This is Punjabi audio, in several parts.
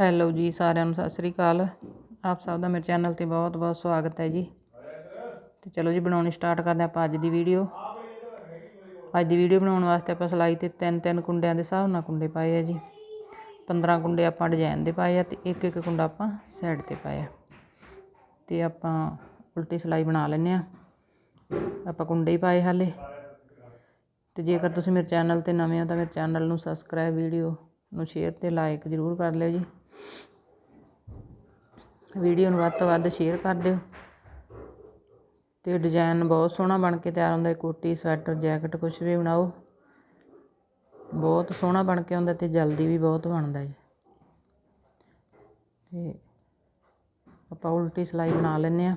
ਹੈਲੋ ਜੀ, ਸਾਰਿਆਂ ਨੂੰ ਸਤਿ ਸ੍ਰੀ ਅਕਾਲ। ਆਪ ਸਭ ਦਾ ਮੇਰੇ ਚੈਨਲ ਤੇ ਬਹੁਤ ਬਹੁਤ ਸਵਾਗਤ ਹੈ ਜੀ। ਤੇ ਚਲੋ ਜੀ, ਬਣਾਉਣੀ ਸਟਾਰਟ ਕਰਦੇ ਆਪਾਂ ਅੱਜ ਦੀ ਵੀਡੀਓ। ਅੱਜ ਦੀ ਵੀਡੀਓ ਬਣਾਉਣ ਵਾਸਤੇ ਆਪਾਂ ਸਲਾਈ ਤੇ ਤਿੰਨ ਤਿੰਨ ਕੁੰਡਿਆਂ ਦੇ ਹਿਸਾਬ ਨਾਲ ਕੁੰਡੇ ਪਾਏ ਆ ਜੀ। 15 ਕੁੰਡੇ ਆਪਾਂ ਡਿਜ਼ਾਈਨ ਦੇ ਪਾਏ ਆ ਤੇ ਇੱਕ ਇੱਕ ਕੁੰਡਾ ਆਪਾਂ ਸਾਈਡ ਤੇ ਪਾਇਆ। ਤੇ ਆਪਾਂ ਉਲਟੀ ਸਲਾਈ ਬਣਾ ਲੈਨੇ ਆ ਆਪਾਂ ਕੁੰਡੇ ਹੀ ਪਾਏ ਹਾਲੇ। ਤੇ ਜੇਕਰ ਤੁਸੀਂ ਮੇਰੇ ਚੈਨਲ ਤੇ ਨਵੇਂ ਹੋ ਤਾਂ ਮੇਰੇ ਚੈਨਲ ਨੂੰ ਸਬਸਕ੍ਰਾਈਬ ਵੀਡੀਓ ਨੂੰ ਸ਼ੇਅਰ ਤੇ ਲਾਈਕ ਜ਼ਰੂਰ ਕਰ ਲਿਓ ਜੀ। ਵੀਡੀਓ ਨੂੰ ਵੱਧ ਤੋਂ ਵੱਧ ਸ਼ੇਅਰ ਕਰ ਦਿਓ। ਤੇ ਡਿਜ਼ਾਈਨ ਬਹੁਤ ਸੋਹਣਾ ਬਣ ਕੇ ਤਿਆਰ ਹੁੰਦਾ, ਕੋਟੀ, ਸਵੈਟਰ, ਜੈਕਟ ਕੁਝ ਵੀ ਬਣਾਓ। ਬਹੁਤ ਸੋਹਣਾ ਬਣ ਕੇ ਆਉਂਦਾ ਤੇ ਜਲਦੀ ਵੀ ਬਹੁਤ ਬਣਦਾ ਜੀ। ਤੇ ਆਪਾਂ ਉਲਟੀ ਸਲਾਈ ਬਣਾ ਲੈਨੇ ਆ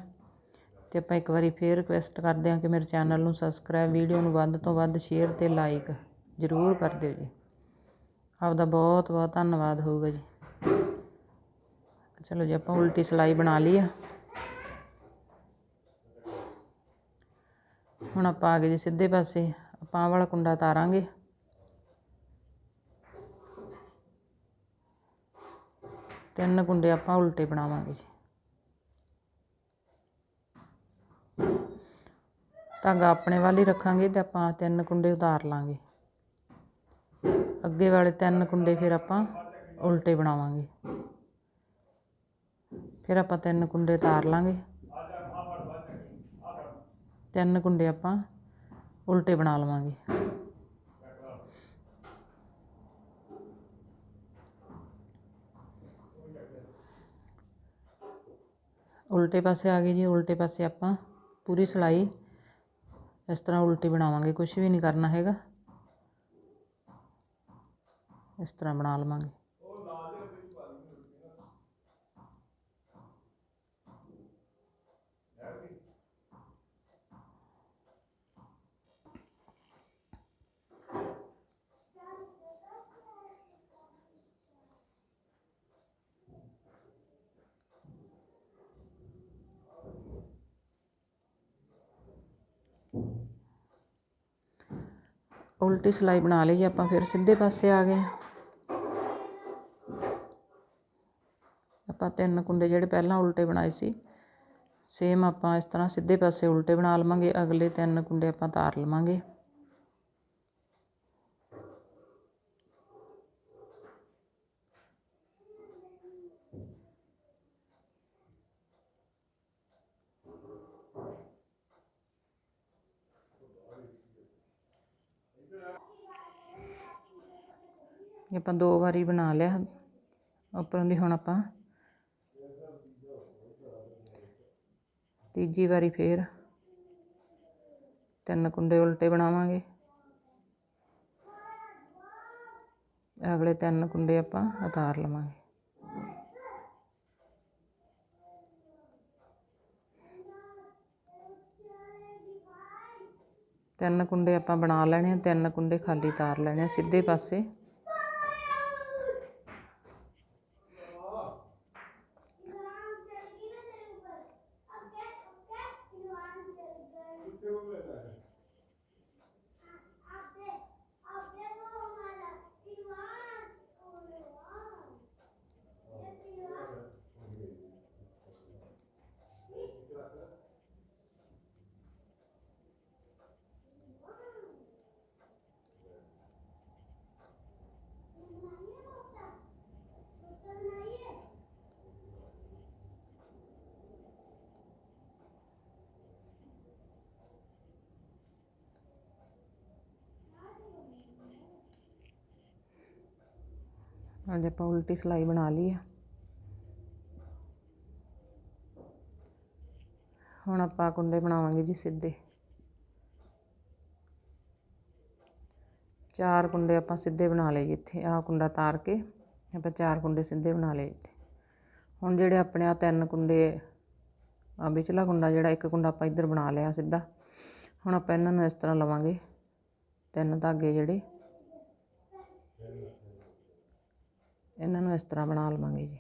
ਤੇ ਆਪਾਂ ਇੱਕ ਵਾਰੀ ਫੇਰ ਰਿਕੁਐਸਟ ਕਰਦੇ ਹਾਂ ਕਿ ਮੇਰੇ ਚੈਨਲ ਨੂੰ ਸਬਸਕ੍ਰਾਈਬ ਵੀਡੀਓ ਨੂੰ ਵੱਧ ਤੋਂ ਵੱਧ ਸ਼ੇਅਰ ਤੇ ਲਾਈਕ ਜ਼ਰੂਰ ਕਰ ਦਿਓ ਜੀ। ਆਪਦਾ ਬਹੁਤ ਬਹੁਤ ਧੰਨਵਾਦ ਹੋਊਗਾ ਜੀ। ਚਲੋ ਜੀ, ਆਪਾਂ ਉਲਟੀ ਸਲਾਈ ਬਣਾ ਲਈ ਆ। ਹੁਣ ਆਪਾਂ ਆ ਗਏ ਜੀ ਸਿੱਧੇ ਪਾਸੇ। ਆਪਾਂ ਆਹ ਵਾਲਾ ਕੁੰਡਾ ਤਾਰਾਂਗੇ। ਤਿੰਨ ਕੁੰਡੇ ਆਪਾਂ ਉਲਟੇ ਬਣਾਵਾਂਗੇ ਜੀ। ਧਾਗਾ ਆਪਣੇ ਵੱਲ ਹੀ ਰੱਖਾਂਗੇ ਤੇ ਆਪਾਂ ਤਿੰਨ ਕੁੰਡੇ ਉਤਾਰ ਲਾਂਗੇ। ਅੱਗੇ ਵਾਲੇ ਤਿੰਨ ਕੁੰਡੇ ਫਿਰ ਆਪਾਂ ਉਲਟੇ ਬਣਾਵਾਂਗੇ। ਫਿਰ ਆਪਾਂ ਤਿੰਨ ਕੁੰਡੇ ਤਾਰ ਲਾਂਗੇ। ਤਿੰਨ ਕੁੰਡੇ ਆਪਾਂ ਉਲਟੇ ਬਣਾ ਲਵਾਂਗੇ। ਉਲਟੇ ਪਾਸੇ ਆ ਗਏ ਜੀ, ਉਲਟੇ ਪਾਸੇ ਆਪਾਂ ਪੂਰੀ ਸਲਾਈ ਇਸ ਤਰ੍ਹਾਂ ਉਲਟੀ ਬਣਾਵਾਂਗੇ ਕੁਝ ਵੀ ਨਹੀਂ ਕਰਨਾ ਹੈਗਾ। ਇਸ ਤਰ੍ਹਾਂ ਬਣਾ ਲਵਾਂਗੇ। ਉਲਟੀ ਸਿਲਾਈ ਬਣਾ ਲਈ ਆਪਾਂ, ਫਿਰ ਸਿੱਧੇ ਪਾਸੇ ਆ ਗਏ। ਆਪਾਂ ਤਿੰਨ ਕੁੰਡੇ ਜਿਹੜੇ ਪਹਿਲਾਂ ਉਲਟੇ ਬਣਾਏ ਸੀ ਸੇਮ ਆਪਾਂ ਇਸ ਤਰ੍ਹਾਂ ਸਿੱਧੇ ਪਾਸੇ ਉਲਟੇ ਬਣਾ ਲਵਾਂਗੇ, ਅਗਲੇ ਤਿੰਨ ਕੁੰਡੇ ਆਪਾਂ ਤਾਰ ਲਵਾਂਗੇ। ਆਪਾਂ ਦੋ ਵਾਰੀ ਬਣਾ ਲਿਆ, ਉੱਪਰੋਂ ਦੀ ਹੁਣ ਆਪਾਂ ਤੀਜੀ ਵਾਰੀ ਫੇਰ ਤਿੰਨ ਕੁੰਡੇ ਉਲਟੇ ਬਣਾਵਾਂਗੇ। ਅਗਲੇ ਤਿੰਨ ਕੁੰਡੇ ਆਪਾਂ ਉਤਾਰ ਲਵਾਂਗੇ। ਤਿੰਨ ਕੁੰਡੇ ਆਪਾਂ ਬਣਾ ਲੈਣੇ ਆ, ਤਿੰਨ ਕੁੰਡੇ ਖਾਲੀ ਤਾਰ ਲੈਣੇ ਆ, ਸਿੱਧੇ ਪਾਸੇ। ਅੱਜ ਆਪਾਂ ਉਲਟੀ ਸਲਾਈ ਬਣਾ ਲਈ ਆ। ਹੁਣ ਆਪਾਂ ਕੁੰਡੇ ਬਣਾਵਾਂਗੇ ਜੀ ਸਿੱਧੇ। ਚਾਰ ਕੁੰਡੇ ਆਪਾਂ ਸਿੱਧੇ ਬਣਾ ਲਏ ਇੱਥੇ। ਆਹ ਕੁੰਡਾ ਤਾਰ ਕੇ ਆਪਾਂ ਚਾਰ ਕੁੰਡੇ ਸਿੱਧੇ ਬਣਾ ਲਏ ਇੱਥੇ। ਹੁਣ ਜਿਹੜੇ ਆਪਣੇ ਆ ਤਿੰਨ ਕੁੰਡੇ ਆ ਵਿਚਲਾ ਕੁੰਡਾ ਜਿਹੜਾ ਇੱਕ ਕੁੰਡਾ ਆਪਾਂ ਇੱਧਰ ਬਣਾ ਲਿਆ ਸਿੱਧਾ। ਹੁਣ ਆਪਾਂ ਇਹਨਾਂ ਨੂੰ ਇਸ ਤਰ੍ਹਾਂ ਲਵਾਂਗੇ। ਤਿੰਨ ਧਾਗੇ ਜਿਹੜੇ। ਇਹਨਾਂ ਨੂੰ ਇਸ ਤਰ੍ਹਾਂ ਬਣਾ ਲਵਾਂਗੇ ਜੀ।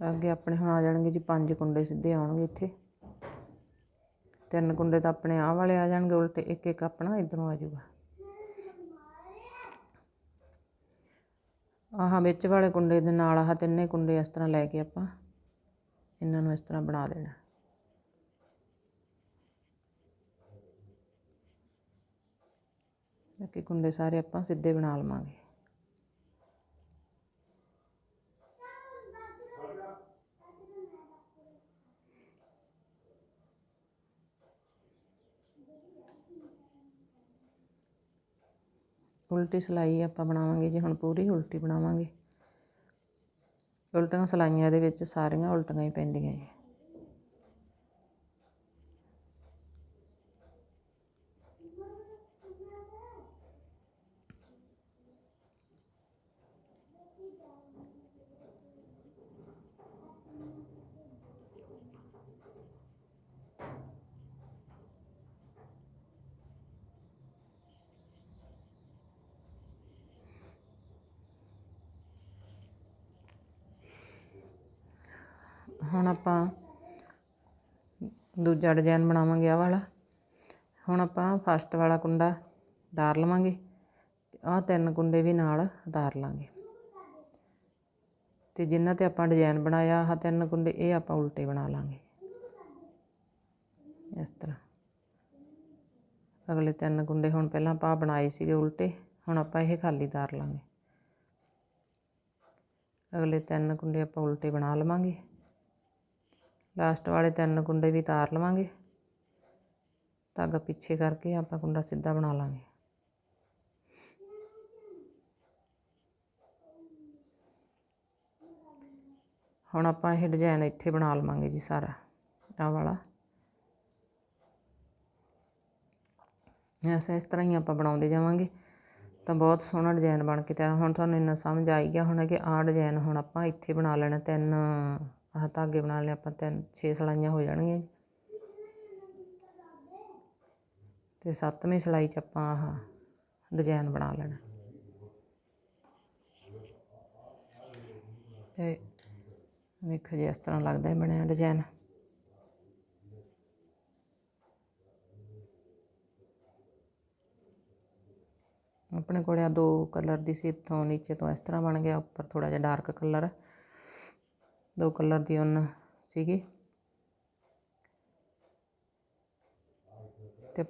ਅੱਗੇ ਆਪਣੇ ਹੁਣ ਆ ਜਾਣਗੇ ਜੀ, ਪੰਜ ਕੁੰਡੇ ਸਿੱਧੇ ਆਉਣਗੇ ਇੱਥੇ। ਤਿੰਨ ਕੁੰਡੇ ਤਾਂ ਆਪਣੇ ਆਹ ਵਾਲੇ ਆ ਜਾਣਗੇ, ਉਲਟੇ ਇੱਕ ਇੱਕ ਆਪਣਾ ਇਧਰੋਂ ਆ ਜੂਗਾ ਆਹ ਵਿੱਚ ਵਾਲੇ ਕੁੰਡੇ ਦੇ ਨਾਲ ਆਹ ਤਿੰਨੇ ਕੁੰਡੇ ਇਸ ਤਰ੍ਹਾਂ ਲੈ ਕੇ ਆਪਾਂ ਇਹਨਾਂ ਨੂੰ ਇਸ ਤਰ੍ਹਾਂ ਬਣਾ ਦੇਣਾ। ਬਾਕੀ ਕੁੰਡੇ ਸਾਰੇ ਆਪਾਂ ਸਿੱਧੇ ਬਣਾ ਲਵਾਂਗੇ। ਉਲਟੀ ਸਿਲਾਈ ਆਪਾਂ ਬਣਾਵਾਂਗੇ ਜੀ, ਹੁਣ ਪੂਰੀ ਉਲਟੀ ਬਣਾਵਾਂਗੇ। ਉਲਟੀਆਂ ਸਿਲਾਈਆਂ ਦੇ ਵਿੱਚ ਸਾਰੀਆਂ ਉਲਟੀਆਂ ਹੀ ਪੈਂਦੀਆਂ ਜੀ। ਹੁਣ ਆਪਾਂ ਦੂਜਾ ਡਿਜ਼ਾਈਨ ਬਣਾਵਾਂਗੇ ਆਹ ਵਾਲਾ। ਹੁਣ ਆਪਾਂ ਫਸਟ ਵਾਲਾ ਕੁੰਡਾ ਉਤਾਰ ਲਵਾਂਗੇ ਆਹ ਤਿੰਨ ਕੁੰਡੇ ਵੀ ਨਾਲ ਉਤਾਰ ਲਾਂਗੇ। ਤੇ ਜਿਨ੍ਹਾਂ ਤੇ ਆਪਾਂ ਡਿਜ਼ਾਈਨ ਬਣਾਇਆ, ਆਹ ਤਿੰਨ ਕੁੰਡੇ ਇਹ ਆਪਾਂ ਉਲਟੇ ਬਣਾ ਲਾਂਗੇ। ਇਸ ਤਰ੍ਹਾਂ। ਅਗਲੇ ਤਿੰਨ ਕੁੰਡੇ ਹੁਣ ਪਹਿਲਾਂ ਆਪਾਂ ਬਣਾਏ ਸੀਗੇ ਉਲਟੇ, ਹੁਣ ਆਪਾਂ ਇਹ ਖਾਲੀ ਉਤਾਰ ਲਾਂਗੇ। ਅਗਲੇ ਤਿੰਨ ਕੁੰਡੇ ਆਪਾਂ ਉਲਟੇ ਬਣਾ ਲਵਾਂਗੇ। ਲਾਸਟ ਵਾਲੇ ਤਿੰਨ ਕੁੰਡੇ ਵੀ ਤਾਰ ਲਵਾਂਗੇ। ਧਾਗਾ ਪਿੱਛੇ ਕਰਕੇ ਆਪਾਂ ਕੁੰਡਾ ਸਿੱਧਾ ਬਣਾ ਲਾਂਗੇ। ਹੁਣ ਆਪਾਂ ਇਹ ਡਿਜ਼ਾਈਨ ਇੱਥੇ ਬਣਾ ਲਵਾਂਗੇ ਜੀ ਸਾਰਾ, ਆਹ ਵਾਲਾ। ਐਸਾ ਇਸ ਤਰ੍ਹਾਂ ਹੀ ਆਪਾਂ ਬਣਾਉਂਦੇ ਜਾਵਾਂਗੇ। ਤਾਂ ਬਹੁਤ ਸੋਹਣਾ ਡਿਜ਼ਾਈਨ ਬਣ ਕੇ ਤਿਆਰ, ਹੁਣ ਤੁਹਾਨੂੰ ਇੰਨਾ ਸਮਝ ਆਈ ਗਿਆ ਹੋਣਾ ਕਿ ਆਹ ਡਿਜ਼ਾਈਨ ਹੁਣ ਆਪਾਂ ਇੱਥੇ ਬਣਾ ਲੈਣਾ ਤਿੰਨ ਆਹ ਧਾਗੇ ਬਣਾ ਲਏ, ਆਪਾਂ ਤਿੰਨ 6 ਸਲਾਈਆਂ ਹੋ ਜਾਣਗੀਆਂ ਜੀ। ਤੇ ਸੱਤਵੀਂ ਸਲਾਈ 'ਚ ਆਪਾਂ ਆਹ ਡਿਜ਼ਾਈਨ ਬਣਾ ਲੈਣਾ। ਤੇ ਵੇਖੋ ਜੀ, ਇਸ ਤਰ੍ਹਾਂ ਲੱਗਦਾ ਹੈ ਬਣਿਆ ਡਿਜ਼ਾਈਨ। ਆਪਣੇ ਕੋਲ ਆ ਦੋ ਕਲਰ ਦੀ ਸੀ ਤੋਂ ਨੀਚੇ ਤੋਂ ਇਸ ਤਰ੍ਹਾਂ ਬਣ ਗਿਆ, ਉੱਪਰ ਥੋੜਾ ਜਿਹਾ ਡਾਰਕ ਕਲਰ। ਦੋ ਕਲਰ ਦੀ ਉਨ ਸੀਗੀ। ਤੇ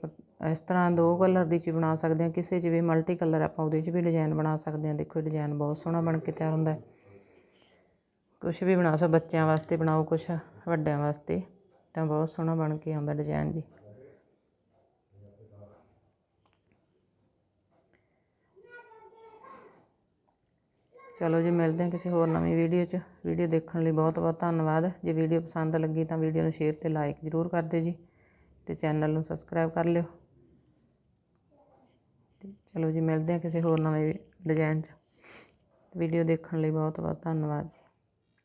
ਇਸ ਤਰ੍ਹਾਂ ਦੋ ਕਲਰ ਦੀ ਚ ਬਣਾ ਸਕਦੇ ਹਾਂ। ਕਿਸੇ 'ਚ ਵੀ ਮਲਟੀ ਕਲਰ ਆਪਾਂ ਉਹਦੇ 'ਚ ਵੀ ਡਿਜ਼ਾਈਨ ਬਣਾ ਸਕਦੇ ਹਾਂ। ਦੇਖੋ ਡਿਜ਼ਾਈਨ ਬਹੁਤ ਸੋਹਣਾ ਬਣ ਕੇ ਤਿਆਰ ਹੁੰਦਾ। ਹੈ ਕੁਝ ਵੀ ਬਣਾ ਸਕੋ ਬੱਚਿਆਂ ਵਾਸਤੇ ਬਣਾਓ ਕੁਝ ਵੱਡਿਆਂ ਵਾਸਤੇ ਤਾਂ ਬਹੁਤ ਸੋਹਣਾ ਬਣ ਕੇ ਆਉਂਦਾ ਡਿਜ਼ਾਈਨ ਜੀ। ਚਲੋ ਜੀ, ਮਿਲਦੇ ਹਾਂ ਕਿਸੇ ਹੋਰ ਨਵੀਂ ਵੀਡੀਓ 'ਚ। ਵੀਡੀਓ ਦੇਖਣ ਲਈ ਬਹੁਤ ਬਹੁਤ ਧੰਨਵਾਦ। ਜੇ ਵੀਡੀਓ ਪਸੰਦ ਲੱਗੀ ਤਾਂ ਵੀਡੀਓ ਨੂੰ ਸ਼ੇਅਰ ਤੇ ਲਾਈਕ ਜ਼ਰੂਰ ਕਰ ਦਿਓ ਜੀ ਤੇ ਚੈਨਲ ਨੂੰ ਸਬਸਕ੍ਰਾਈਬ ਕਰ ਲਿਓ। ਤੇ ਚਲੋ ਜੀ, ਮਿਲਦੇ ਹਾਂ ਕਿਸੇ ਹੋਰ ਨਵੇਂ ਡਿਜ਼ਾਈਨ 'ਚ। ਵੀਡੀਓ ਦੇਖਣ ਲਈ ਬਹੁਤ ਬਹੁਤ ਧੰਨਵਾਦ ਜੀ।